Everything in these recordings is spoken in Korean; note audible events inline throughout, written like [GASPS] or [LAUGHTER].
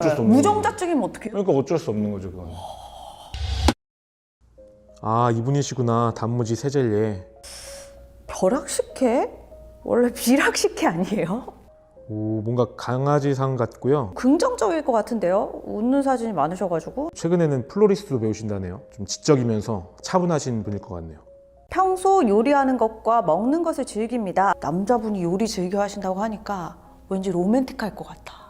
어쩔 수 없는 무정자증이면 어떡해요? 그러니까 어쩔 수 없는 거죠 그건. 아 이분이시구나 단무지 세젤리에 벼락식혜? 원래 비락식혜 아니에요? 오 뭔가 강아지상 같고요 긍정적일 것 같은데요? 웃는 사진이 많으셔가지고 최근에는 플로리스트도 배우신다네요 좀 지적이면서 차분하신 분일 것 같네요 평소 요리하는 것과 먹는 것을 즐깁니다. 남자분이 요리 즐겨 하신다고 하니까 왠지 로맨틱할 것 같아.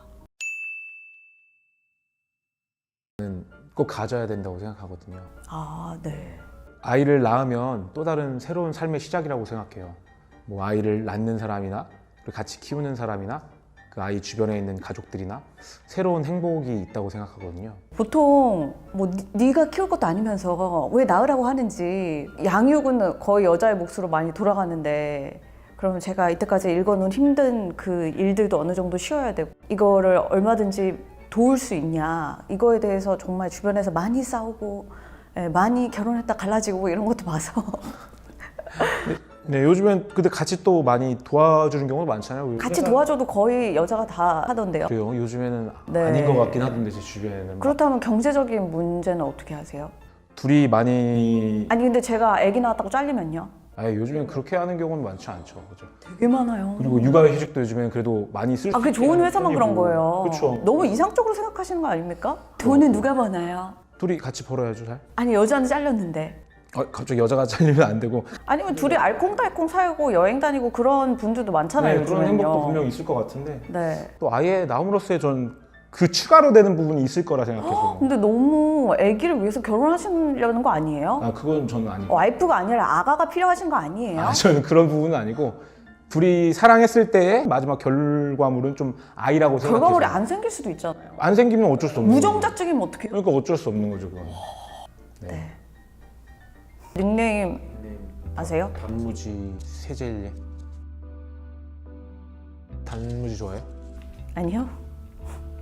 꼭 가져야 된다고 생각하거든요 아, 네. 아이를 낳으면 또 다른 새로운 삶의 시작이라고 생각해요. 뭐 아이를 낳는 사람이나 같이 키우는 사람이나 그 아이 주변에 있는 가족들이나 새로운 행복이 있다고 생각하거든요. 보통 뭐 니- 네가 키울 것도 아니면서 왜 낳으라고 하는지 양육은 거의 여자의 몫으로 많이 돌아가는데 그러면 제가 이때까지 읽어놓은 힘든 그 일들도 어느 정도 쉬어야 되고 이거를 얼마든지 도울 수 있냐 이거에 대해서 정말 주변에서 많이 싸우고 예, 많이 결혼했다 갈라지고 이런 것도 봐서 네, 요즘엔 근데 같이 또 많이 도와주는 경우도 많잖아요. 같이 도와줘도 거의 여자가 다 하던데요. 그래요. 요즘에는 네. 아닌 것 같긴 하던데 제 주변에는 막 그렇다면 경제적인 문제는 어떻게 하세요? 둘이 많이 아니 근데 제가 아기 낳았다고 잘리면요? 아예 요즘엔 그렇게 하는 경우는 많지 않죠. 그죠? 되게 많아요. 그리고 육아휴직도 요즘엔 그래도 많이 쓸 수 아, 그 있게 좋은 회사만 편이고. 그런 거예요. 그렇죠. 너무 이상적으로 생각하시는 거 아닙니까? 돈은 누가 버나요? 둘이 같이 벌어야죠, 잘. 아니 여자는 잘렸는데. 어, 갑자기 여자가 잘리면 안 되고 아니면 둘이 알콩달콩 살고 여행 다니고 그런 분들도 많잖아요. 네, 그런 요즘에는요. 행복도 분명 있을 것 같은데 네. 또 아예 나옴으로써 전 그 추가로 되는 부분이 있을 거라 생각해서 [GASPS] 근데 너무 아기를 위해서 결혼하시려는 거 아니에요? 아 그건 저는 아니고 와이프가 아니라 아가가 필요하신 거 아니에요? 아, 저는 그런 부분은 아니고 둘이 사랑했을 때의 마지막 결과물은 좀 아이라고 생각해서 결과물이 안 생길 수도 있잖아요. 안 생기면 어쩔 수 없는 거죠. 무정자증이면 어떡해요? 그러니까 어쩔 수 없는 거죠 그건 네. 닉네임 아세요? 단무지 세젤리 단무지 좋아해요? 아니요.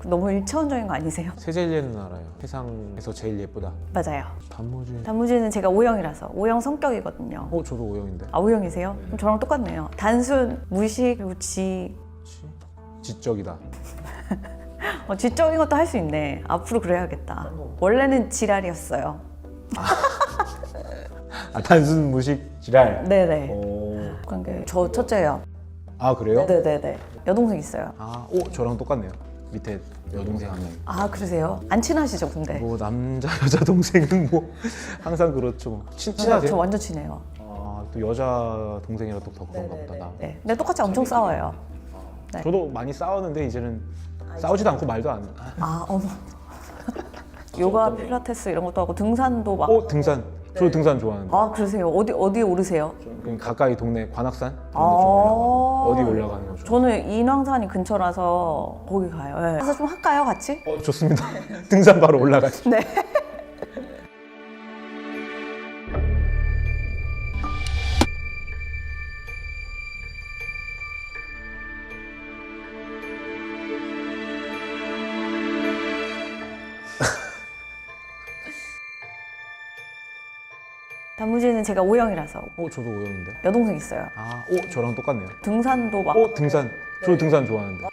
너무 일차원적인 거 아니세요? 세젤리는 알아요 세상에서 제일 예쁘다 맞아요. 단무지 단무지는 제가 O형이라서 O형 성격이거든요. 어 저도 O형인데 아 O형이세요? 그럼 저랑 똑같네요. 단순, 무식, 그리고 지. 지- 지적이다 어, 지적인 것도 할 수 있네. 앞으로 그래야겠다. 원래는 지랄이었어요. 아 단순 무식 지랄 네네. 오. 관계 저 첫째예요. 아 그래요? 네네네. 여동생 있어요. 아, 오 저랑 똑같네요. 밑에 여동생 한 명. 아 그러세요? 안 친하시죠, 근데? 뭐 남자 [LAUGHS] 여자 동생은 뭐 항상 그렇죠. 뭐. 친 저, 친하세요? 저 완전 친해요. 아, 또 여자 동생이라 또 더 그런가 보다. 나. 네. 근데 똑같이 엄청 싸워요. 네. 저도 많이 싸웠는데 이제는 싸우지도 않고 말도 안. 아 어머. [LAUGHS] 요가, 필라테스 이런 것도 하고 등산도 막. 어 등산. 저도 등산 좋아하는데. 아 그러세요? 어디 어디 오르세요? 그냥 가까이 동네 관악산 이런 데 아. 좀 올라가. 어디 올라가는 거죠? 저는 인왕산이 근처라서 거기 가요. 네. 가서 좀 할까요, 같이? 어 좋습니다. [LAUGHS] 등산 바로 올라가죠. 네. [LAUGHS] 단무지는 제가 O형이라서 어 저도 O형인데. 여동생 있어요. 아, 오 저랑 똑같네요. 등산도 막 어 등산. 저도 등산 좋아하는데.